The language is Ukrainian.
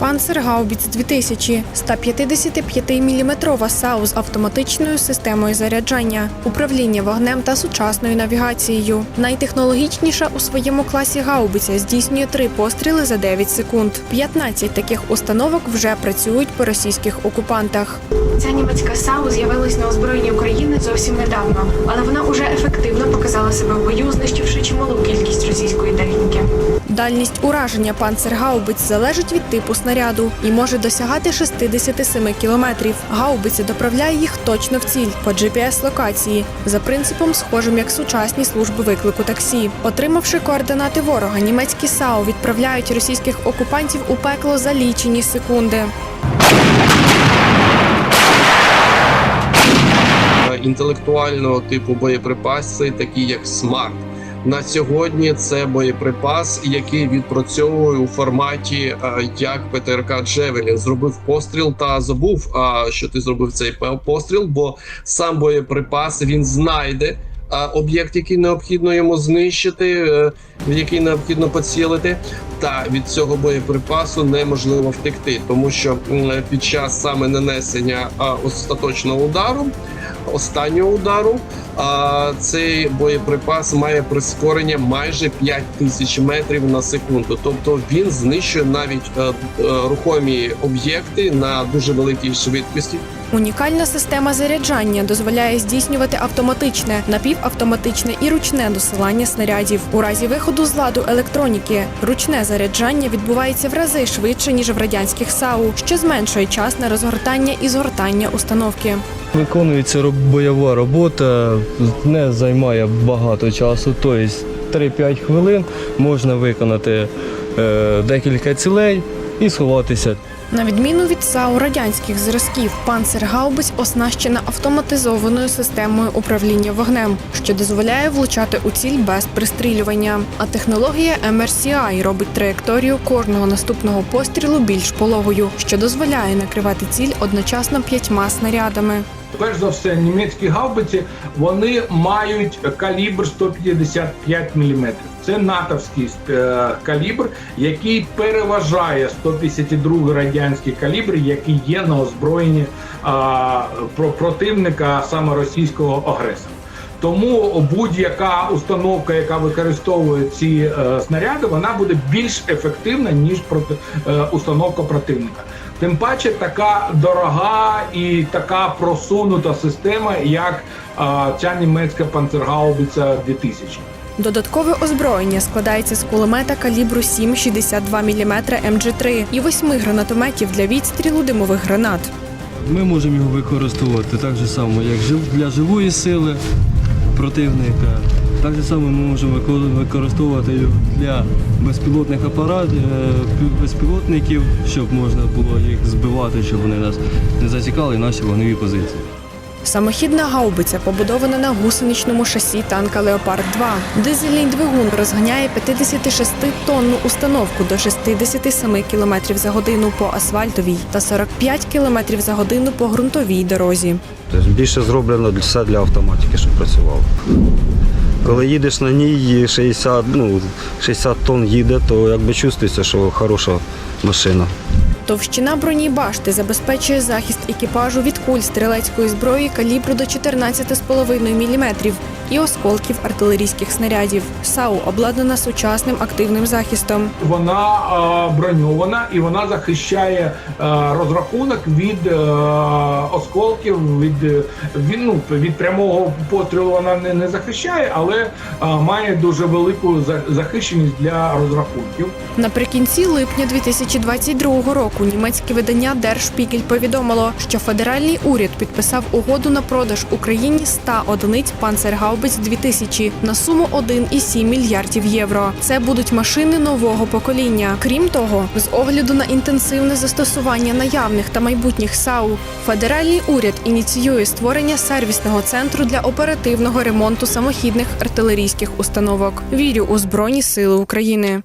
Панцергаубіц 2000 – 155-мм САУ з автоматичною системою заряджання, управління вогнем та сучасною навігацією. Найтехнологічніша у своєму класі гаубиця здійснює три постріли за 9 секунд. 15 таких установок вже працюють по російських окупантах. Ця німецька САУ з'явилась на озброєнні України зовсім недавно, але вона уже ефективно показала себе в бою, знищивши чималу кількість російської техніки. Дальність ураження панцергаубиць залежить від типу снаряду і може досягати 67 кілометрів. Гаубиця доправляє їх точно в ціль по GPS-локації за принципом, схожим як сучасні служби виклику таксі. Отримавши координати ворога, німецькі САУ відправляють російських окупантів у пекло за лічені секунди. Інтелектуального типу боєприпаси, такі як смарт. На сьогодні це боєприпас, який відпрацьовує у форматі е, як ПТРК Джевелін. Зробив постріл та забув, що ти зробив цей постріл, бо сам боєприпас він знайде об'єкт, який необхідно йому знищити, е, в який необхідно поцілити. Та від цього боєприпасу неможливо втекти, тому що під час саме нанесення е, остаточного удару останнього удару. Цей боєприпас має прискорення майже 5 тисяч метрів на секунду. Тобто він знищує навіть е, е, рухомі об'єкти на дуже великій швидкості. Унікальна система заряджання дозволяє здійснювати автоматичне, напівавтоматичне і ручне досилання снарядів. У разі виходу з ладу електроніки ручне заряджання відбувається в рази швидше ніж в радянських САУ, що зменшує час на розгортання і згортання установки. Виконується бойова робота, не займає багато часу, тобто 3-5 хвилин можна виконати е, декілька цілей і сховатися. На відміну від САУ радянських зразків, панцергаубиць оснащена автоматизованою системою управління вогнем, що дозволяє влучати у ціль без пристрілювання. А технологія MRCI робить траєкторію кожного наступного пострілу більш пологою, що дозволяє накривати ціль одночасно п'ятьма снарядами. Перш за все, німецькі гаубиці вони мають калібр 155 мм. Це натовський е, калібр, який переважає 152 радянський калібр, який є на озброєнні а, про противника саме російського агресора. Тому будь-яка установка, яка використовує ці е, снаряди, вона буде більш ефективна ніж проти е, установка противника. Тим паче така дорога і така просунута система, як е, ця німецька панцергаубиця 2000. Додаткове озброєння складається з кулемета калібру 7,62 мм МГ3 і восьми гранатометів для відстрілу димових гранат. Ми можемо його використовувати так же само, як для живої сили противника. Так же само ми можемо використовувати для безпілотних апаратів, безпілотників, щоб можна було їх збивати, щоб вони нас не зацікали наші вогневі позиції. Самохідна гаубиця побудована на гусеничному шасі танка Леопард 2 Дизельний двигун розганяє 56-тонну установку до 67 км за годину по асфальтовій та 45 км за годину по ґрунтовій дорозі. Тобто більше зроблено все для автоматики, щоб працювало. Коли їдеш на ній 60, ну, 60 тонн їде, то якби чувствується, що хороша машина. Товщина броні башти забезпечує захист екіпажу від куль стрілецької зброї калібру до 14,5 мм і осколків артилерійських снарядів. САУ обладнана сучасним активним захистом. Вона е, броньована і вона захищає е, розрахунок від е, осколків, від, від, ну, від прямого пострілу вона не, не захищає, але має дуже велику за- захищеність для розрахунків. Наприкінці липня 2022 року німецьке видання Spiegel повідомило, що федеральний уряд підписав угоду на продаж Україні 100 одиниць Панцергаубиць 2000 на суму 1,7 мільярдів євро. Це будуть машини нового покоління. Крім того, з огляду на інтенсивне застосування наявних та майбутніх САУ, федеральний уряд ініціює створення сервісного центру для оперативного ремонту самохідних артилерійських установок. Вірю у збройні сили України.